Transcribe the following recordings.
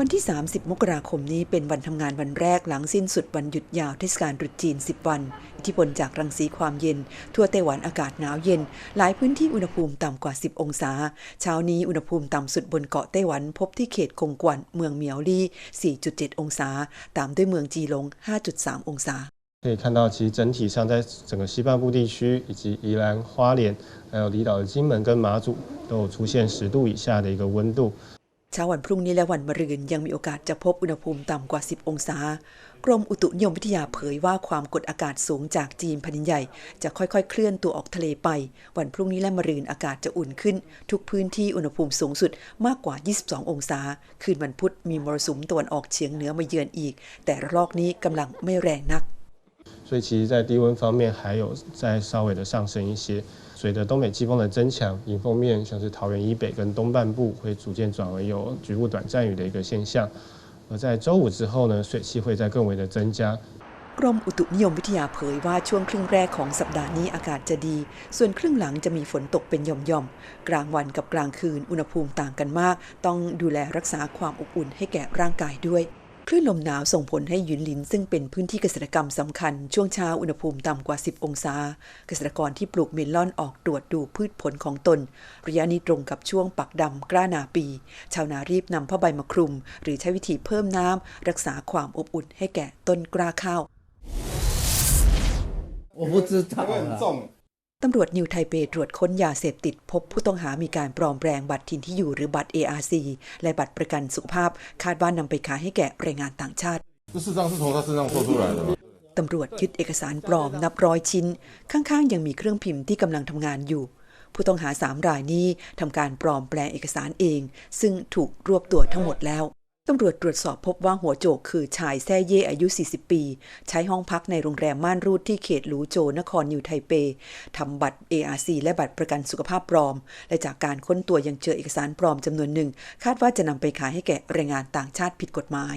วันที่ 30 มกราคมนี้เป็นวันทำงานวันแรกหลังสิ้นสุดวันหยุดยาวเทศกาลตรุษจีน 10 วัน อิทธิพลจากรังสีความเย็น ทั่วไต้หวันอากาศหนาวเย็น หลายพื้นที่อุณหภูมิต่ำกว่า 10 องศา เช้านี้อุณหภูมิต่ำสุดบนเกาะไต้หวัน พบที่เขตกงกวนเมืองเหมียวลี่ 4.7 องศา ตามด้วยเมืองจีหลง 5.3 องศา 可以看到，其实整体上在整个西半部地区以及宜兰、花莲，还有离岛的金门跟马祖，都有出现十度以下的一个温度。 เช้าวันพรุ่งนี้และวันมะรืนยังมีโอกาสจะพบอุณหภูมิต่ำกว่า 10 องศา กรมอุตุนิยมวิทยาเผยว่าความกดอากาศสูงจากจีนแผ่นดินใหญ่ จะค่อยๆ เคลื่อนตัวออกทะเลไป วันพรุ่งนี้และมะรืนอากาศจะอุ่นขึ้น ทุกพื้นที่อุณหภูมิสูงสุดมากกว่า 22 องศา คืนวันพุธมีมรสุมตะวันออกเฉียงเหนือมาเยือนอีก แต่ระลอกนี้กำลังไม่แรงนัก 所以其实，在低温方面还有再稍微的上升一些。 随着东北季风的增强，迎风面像是桃园以北跟东半部会逐渐转为有局部短暂雨的一个现象。而在周五之后呢，水汽会再更为的增加， กรมอุตุนิยมวิทยาเผยว่าช่วงครึ่งแรกของสัปดาห์นี้อากาศจะดี ส่วนครึ่งหลังจะมีฝนตกเป็นหย่อมๆ กลางวันกับกลางคืนอุณหภูมิต่างกันมาก ต้องดูแลรักษาความอบอุ่นให้แก่ร่างกายด้วย คลื่นลมหนาวส่งผลให้ยุนลิน ซึ่งเป็นพื้นที่เกษตรกรรมสำคัญ ช่วงเช้าอุณหภูมิต่ำกว่า 10 องศา เกษตรกรที่ปลูกเมลอนออกตรวจดูพืชผลของตน ระยะนี้ตรงกับช่วงปักดำกล้านาปี ชาวนารีบนำผ้าใบมาคลุม หรือใช้วิธีเพิ่มน้ำ รักษาความอบอุ่นให้แก่ต้นกล้าข้าว ตำรวจนิวไทเปตรวจค้นยาเสพติดพบผู้ต้องหามีการปลอมแปลงบัตรถิ่นที่อยู่หรือบัตร ARC และบัตรประกันสุขภาพ คาดว่านำไปขายให้แก่แรงงานต่างชาติตำรวจยึดเอกสารปลอมนับร้อยชิ้น ข้างๆ ยังมีเครื่องพิมพ์ที่กำลังทำงานอยู่ ผู้ต้องหาสามรายนี้ทำการปลอมแปลงเอกสารเอง ซึ่งถูกรวบตัวทั้งหมดแล้ว ตำรวจตรวจสอบพบว่าหัวโจกคือชายแซ่เย่อายุ 40 ปี ใช้ห้องพักในโรงแรมม่านรูดที่เขตหลูโจนครนิวไทเปทำบัตร ARC และบัตรประกันสุขภาพปลอม และจากการค้นตัวยังเจอเอกสารปลอมจำนวนหนึ่ง คาดว่าจะนำไปขายให้แก่แรงงานต่างชาติผิดกฎหมาย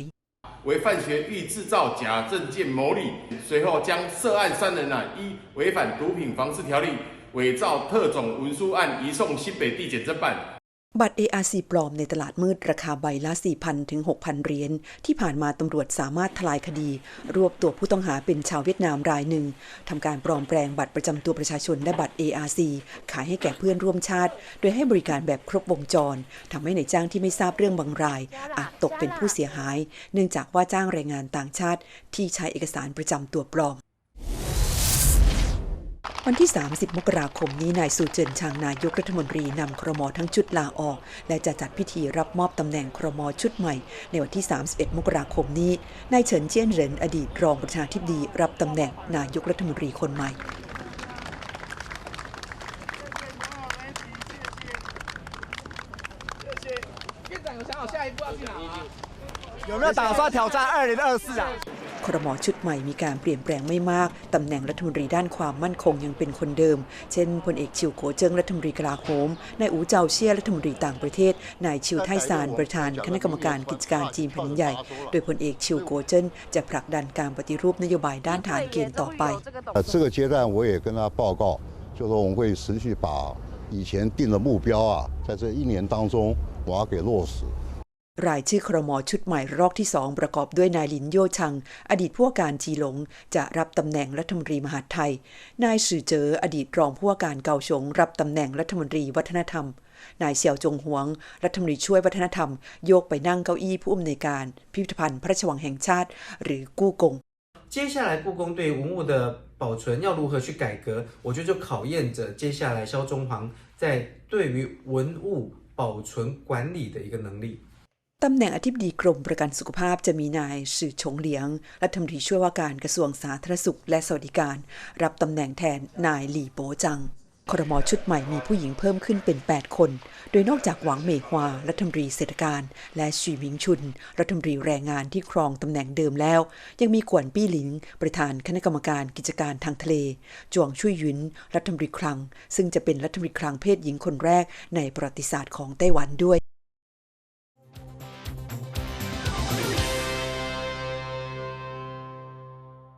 为范学欲制造假证件牟利，随后将涉案三人啊依违反毒品防治条例、伪造特种文书案移送新北地检侦办。 บัตร ARC ปลอมในตลาดมืดราคาใบละ 4,000 ถึง 6,000 เหรียญ ที่ผ่านมาตำรวจสามารถทลายคดี รวบตัวผู้ต้องหาเป็นชาวเวียดนามรายหนึ่ง ทำการปลอมแปลงบัตรประจำตัวประชาชนและบัตร ARC ขายให้แก่เพื่อนร่วมชาติ โดยให้บริการแบบครบวงจร ทำให้ในจ้างที่ไม่ทราบเรื่องบางราย อาจตกเป็นผู้เสียหาย เนื่องจากว่าจ้างแรงงานต่างชาติ ที่ใช้เอกสารประจำตัวปลอม วันที่ 30 มกราคมนี้ นายสูเจินชางนายกรัฐมนตรีนำครมทั้งชุดลาออก และจะจัดพิธีรับมอบตำแหน่งครมชุดใหม่ ในวันที่ 31 มกราคมนี้ นายเฉินเจี้ยนเหรินอดีตรองประธานาธิบดีรับตำแหน่งนายกรัฐมนตรีคนใหม่ 院长有想好下一步要去哪吗？有没有打算挑战二零二四啊？ ครมชุดใหม่มีการเปลี่ยนแปลงไม่มาก ตำแหน่งรัฐมนตรีด้านความมั่นคงยังเป็นคนเดิม เช่นพลเอกชิวโกเจิงรัฐมนตรีกลาโหม นายอูเจาเชี่ยรัฐมนตรีต่างประเทศ นายชิวไทซานประธานคณะกรรมการกิจการจีนแผ่นดินใหญ่ โดยพลเอกชิวโกเจินจะผลักดันการปฏิรูปนโยบายด้านฐานเกณฑ์ต่อไป 呃，这个阶段我也跟他报告，就说我们会持续把以前定的目标啊，在这一年当中我要给落实。 รายชื่อครมชุดใหม่รอบที่สองประกอบด้วยนายหลินโยชัง อดีตผู้ว่าการจีหลง จะรับตำแหน่งรัฐมนตรีมหาดไทย นายสื่อเจออดีตรองผู้ว่าการเกาฉง รับตำแหน่งรัฐมนตรีวัฒนธรรม นายเสี่ยวจงหวง รัฐมนตรีช่วยวัฒนธรรม โยกไปนั่งเก้าอี้ผู้อำนวยการ พิพิธภัณฑ์พระราชวังแห่งชาติ หรือกู้กง 接下来故宫对文物的保存要如何去改革，我觉得就考验着接下来萧中煌在对于文物保存管理的一个能力。 ตำแหน่งอธิบดีกรมประกันสุขภาพจะมีนายสื่อชงเหลียง รัฐมนตรีช่วยว่าการกระทรวงสาธารณสุขและสวัสดิการ รับตำแหน่งแทนนายหลี่โปจังครมชุดใหม่มีผู้หญิงเพิ่มขึ้นเป็น 8 คน โดยนอกจากหวังเหมฮวา รัฐมนตรีเศรษฐการ และชีหมิงชุน รัฐมนตรีแรงงานที่ครองตำแหน่งเดิมแล้ว ยังมีกวนปี้หลิง ประธานคณะกรรมการกิจการทางทะเล จวงชุยยุน รัฐมนตรีคลัง ซึ่งจะเป็นรัฐมนตรีคลังเพศหญิงคนแรกในประวัติศาสตร์ของไต้หวันด้วย